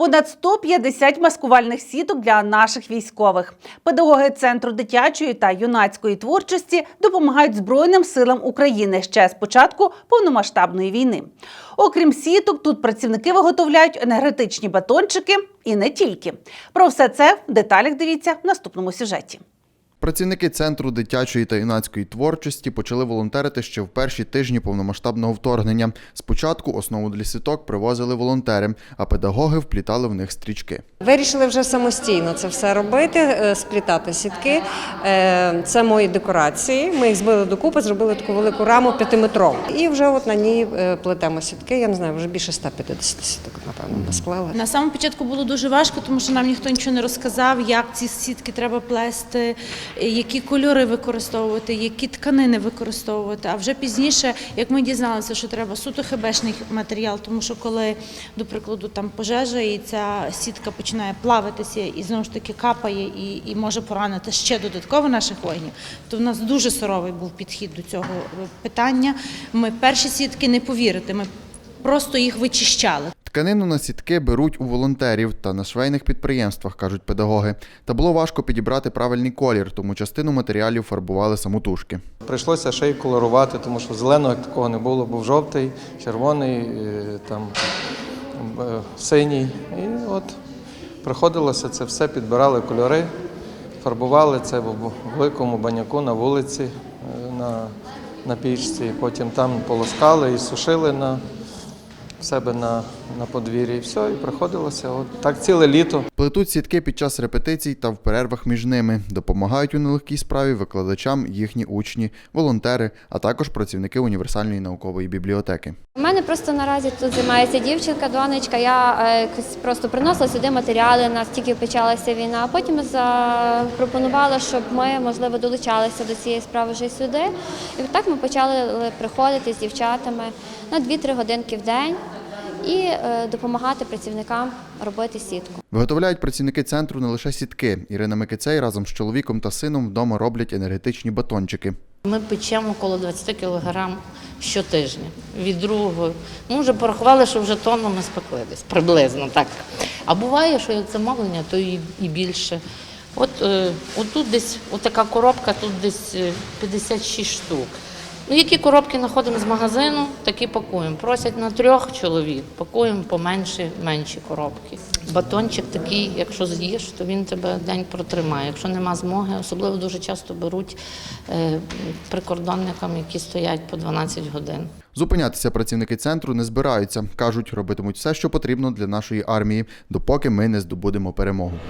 Понад 150 маскувальних сіток для наших військових. Педагоги центру дитячої та юнацької творчості допомагають Збройним силам України ще з початку повномасштабної війни. Окрім сіток, тут працівники виготовляють енергетичні батончики і не тільки. Про все це в деталях дивіться в наступному сюжеті. Працівники центру дитячої та юнацької творчості почали волонтерити ще в перші тижні повномасштабного вторгнення. Спочатку основу для сіток привозили волонтери, а педагоги вплітали в них стрічки. Вирішили вже самостійно це все робити, е, сплітати сітки. Е, Це мої декорації. Ми їх збили докупи, зробили таку велику раму п'ятиметрову. І вже от на ній е, плетемо сітки. Я не знаю, вже більше 150 сіток, напевно, ми. На самому початку було дуже важко, тому що нам ніхто нічого не розказав, як ці сітки треба плести, які кольори використовувати, які тканини використовувати. А вже пізніше, як ми дізналися, що треба суто хебешний матеріал, тому що коли, до прикладу, там пожежа і ця сітка починає плавитися і знову ж таки капає і, і може поранити ще додатково наших воїнів, то в нас дуже суровий був підхід до цього питання. Ми перші сітки не повірите, ми просто їх вичищали. Тканину на сітки беруть у волонтерів та на швейних підприємствах, кажуть педагоги. Та було важко підібрати правильний колір, тому частину матеріалів фарбували самотужки. Прийшлося ще й колорувати, тому що зеленого такого не було, був жовтий, червоний, е, там е, синій. І от приходилося це все, підбирали кольори, фарбували це в великому баняку на вулиці, е, на, на пічці. Потім там полоскали і сушили на в себе на, на подвір'ї. І все, і приходилося. От так ціле літо. Плетуть сітки під час репетицій та в перервах між ними. Допомагають у нелегкій справі викладачам їхні учні, волонтери, а також працівники універсальної наукової бібліотеки. У мене просто наразі тут займається дівчинка, донечка. Я е, якось просто приносила сюди матеріали, у нас тільки почалася війна. А потім запропонувала, щоб ми можливо долучалися до цієї справи вже сюди. І так ми почали приходити з дівчатами на 2-3 годинки в день і е, допомагати працівникам робити сітку. Виготовляють працівники центру не лише сітки. Ірина Микицей разом з чоловіком та сином вдома роблять енергетичні батончики. Ми печемо коло 20 кілограм щотижня. Від другого. Ми вже порахували, що вже тонну ми спекли десь приблизно так. А буває, що як замовлення, то і, і більше. От е, отут десь отака коробка, тут десь е, 56 штук. Ну, які коробки знаходимо з магазину, такі пакуємо. Просять на трьох чоловік, пакуємо поменші, менші коробки. Батончик такий, якщо з'їш, то він тебе день протримає. Якщо нема змоги, особливо дуже часто беруть е, прикордонникам, які стоять по 12 годин. Зупинятися працівники центру не збираються. кажуть, робитимуть все, що потрібно для нашої армії, допоки ми не здобудемо перемогу.